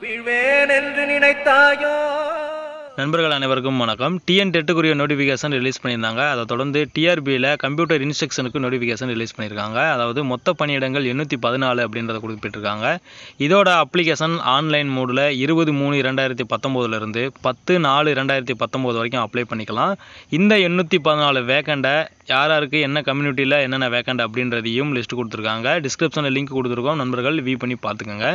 வீழ்வேன் என்று நினைத்தாயோ? நண்பர்கள் அனைவருக்கும் வணக்கம். டிஎன் டெட்டுக்குரிய நோட்டிஃபிகேஷன் ரிலீஸ் பண்ணியிருந்தாங்க. அதை தொடர்ந்து டிஆர்பியில் கம்ப்யூட்டர் இன்ஸ்ட்ரக்ஷனுக்கு நோட்டிஃபிகேஷன் ரிலீஸ் பண்ணியிருக்காங்க. அதாவது மொத்த பணியிடங்கள் எண்ணூற்றி பதினாலு அப்படின்றத குறிப்பிட்டிருக்காங்க. இதோட அப்ளிகேஷன் ஆன்லைன் மோடில் இருபது மூணு இரண்டாயிரத்தி பத்தொம்போதுலேருந்து பத்து நாலு ரெண்டாயிரத்தி பத்தொம்போது வரைக்கும் அப்ளை பண்ணிக்கலாம். இந்த எண்ணூற்றி பதினாலு வேக்கண்டை யார் யாருக்கு என்ன கம்யூனிட்டியில் என்னென்ன வேக்கண்ட் அப்படின்றதையும் லிஸ்ட் கொடுத்துருக்காங்க. டிஸ்கிரிப்ஷனில் லிங்க் கொடுத்துருக்கோம். நண்பர்கள் வியூ பண்ணி பார்த்துக்கோங்க.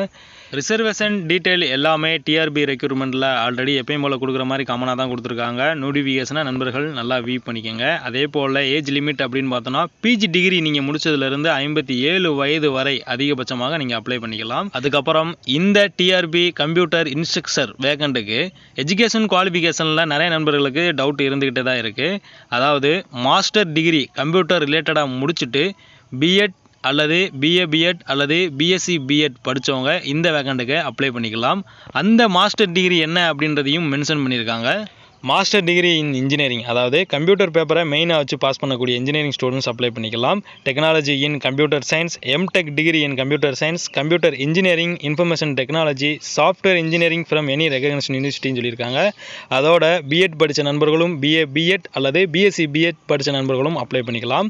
ரிசர்வேஷன் டீட்டெயில் எல்லாமே டிஆர்பி ரெக்யூர்மெண்ட்டில் ஆல்ரெடி எப்பயும் போல் கொடுக்குற மாதிரி காமனாக தான் கொடுத்துருக்காங்க. நோட்டிஃபிகேஷனை நண்பர்கள் நல்லா வியூ பண்ணிக்கோங்க. அதே போல் ஏஜ் லிமிட் அப்படின்னு பார்த்தோன்னா பிஜி டிகிரி நீங்கள் முடிச்சதுலேருந்து ஐம்பத்தி ஏழு வயது வரை அதிகபட்சமாக நீங்கள் அப்ளை பண்ணிக்கலாம். அதுக்கப்புறம் இந்த டிஆர்பி கம்ப்யூட்டர் இன்ஸ்ட்ரக்சர் வேகண்ட்டுக்கு எஜுகேஷன் குவாலிஃபிகேஷனில் நிறைய நண்பர்களுக்கு டவுட் இருந்துக்கிட்டே தான் இருக்குது அதாவது மாஸ்டர் டிகிரி டிகிரி கம்ப்யூட்டர் ரிலேட்டடாக முடிச்சுட்டு பிஎட் அல்லது பிஏ பிஎட் அல்லது பிஎஸ்சி பிஎட் படித்தவங்க இந்த வேகண்ட்டுக்கு அப்ளை பண்ணிக்கலாம். அந்த மாஸ்டர் டிகிரி என்ன அப்படின்றதையும் மென்ஷன் பண்ணியிருக்காங்க. மாஸ்டர் டிகிரி இன் இன்ஜினியரிங் அதாவது கம்ப்யூட்டர் பேப்பரை மெயினாக வச்சு பாஸ் பண்ணக்கூடிய இன்ஜினியரிங் ஸ்டூடெண்ட்ஸ் அப்ளை பண்ணிக்கலாம். Technology in computer science MTech degree in computer science computer engineering information technology software engineering from any recognition யூனிவர்சிட்டின்னு சொல்லியிருக்காங்க. அதோட பிஎட் படித்த நண்பர்களும் பிஏ பிஎட் அல்லது பிஎஸ்சி பிஎட் படித்த நண்பர்களும் அப்ளை பண்ணிக்கலாம்.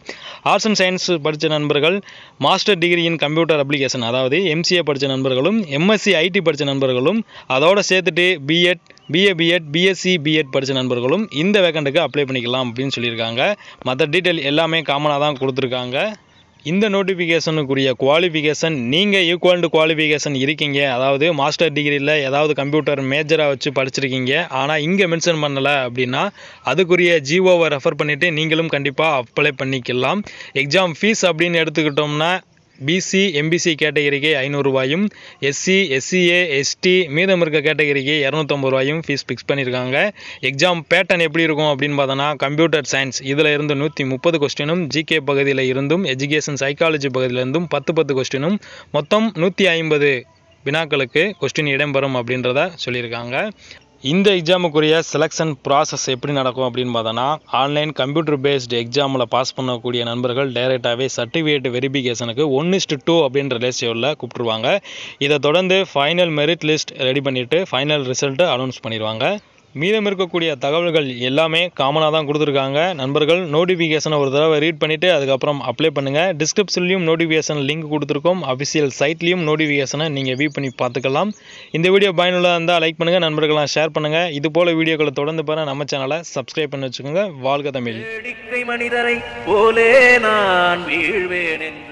ஆர்ட்ஸ் அண்ட் சயின்ஸ் படித்த நண்பர்கள் master degree in computer application அதாவது எம்சிஏ படித்த நண்பர்களும் எம்எஸ்சி ஐடி படித்த நண்பர்களும் அதோட சேர்த்துட்டு BEd BA BEd BSc BEd படித்த நண்பர்களும் இந்த வேக்கண்ட்டுக்கு அப்ளை பண்ணிக்கலாம் அப்படின்னு சொல்லியிருக்காங்க. மற்ற டீட்டெயில் எல்லாமே காமனாக தான் கொடுத்துருக்காங்க. இந்த நோட்டிஃபிகேஷனுக்குரிய குவாலிஃபிகேஷன் நீங்கள் ஈக்குவல் டு குவாலிஃபிகேஷன் இருக்கீங்க. அதாவது மாஸ்டர் டிகிரியில் ஏதாவது கம்ப்யூட்டர் மேஜராக வச்சு படிச்சிருக்கீங்க. ஆனால் இங்கே மென்ஷன் பண்ணலை அப்படின்னா அதுக்குரிய ஜிஓவை ரெஃபர் பண்ணிவிட்டு நீங்களும் கண்டிப்பாக அப்ளை பண்ணிக்கலாம். எக்ஸாம் ஃபீஸ் அப்படின்னு எடுத்துக்கிட்டோம்னா பிசி எம்பிசி கேட்டகரிக்கு ஐநூறுரூவாயும் எஸ்சி எஸ்சிஏ எஸ்டி மீதம் இருக்க கேட்டகரிக்கு இரநூத்தம்பது ரூபாயும் ஃபீஸ் ஃபிக்ஸ் பண்ணியிருக்காங்க எக்ஸாம் பேட்டர்ன் எப்படி இருக்கும் அப்படின்னு பார்த்தோன்னா கம்ப்யூட்டர் சயின்ஸ் இதில் இருந்து நூற்றி முப்பது கொஸ்டினும் ஜிகே பகுதியில் இருந்தும் எஜுகேஷன் சைக்காலஜி பகுதியிலிருந்தும் பத்து பத்து கொஸ்டினும் மொத்தம் நூற்றி ஐம்பது வினாக்களுக்கு கொஸ்டின் இடம்பெறும் அப்படின்றத சொல்லியிருக்காங்க. இந்த எக்ஸாமுக்குரிய செலெக்ஷன் ப்ராசஸ் எப்படி நடக்கும் அப்படின்னு பார்த்தோன்னா ஆன்லைன் கம்ப்யூட்டர் பேஸ்டு எக்ஸாமில் பாஸ் பண்ணக்கூடிய நண்பர்கள் டைரெக்டாகவே சர்டிஃபிகேட் வெரிஃபிகேஷனுக்கு ஒன் இஸ்டு டூ அப்படின்ற ரேஷியோவில் கூப்பிட்ருவாங்க இதை தொடர்ந்து ஃபைனல் மெரிட் லிஸ்ட் ரெடி பண்ணிவிட்டு ஃபைனல் ரிசல்ட்டு அனௌன்ஸ் பண்ணிடுவாங்க. மீதம் இருக்கக்கூடிய தகவல்கள் எல்லாமே காமனாக தான் கொடுத்துருக்காங்க. நண்பர்கள் நோட்டிஃபிகேஷனை ஒரு தடவை ரீட் பண்ணிவிட்டு அதுக்கப்புறம் அப்ளை பண்ணுங்கள் டிஸ்கிரிப்ஷன்லையும் நோட்டிஃபிகேஷன் லிங்க் கொடுத்துருக்கோம். அஃபிஷியல் சைட்லேயும் நோட்டிஃபிகேஷனை நீங்கள் வியூ பண்ணி பார்த்துக்கலாம். இந்த வீடியோ பயனுள்ளதாக இருந்தால் லைக் பண்ணுங்கள் நண்பர்களாக ஷேர் பண்ணுங்கள் இது போல் வீடியோக்களை தொடர்ந்து பாருங்க. நம்ம சேனலை சப்ஸ்கிரைப் பண்ணி வச்சுக்கோங்க. வாழ்க தமிழ். மனிதரை போலே நான் வீழ்வேன் என்று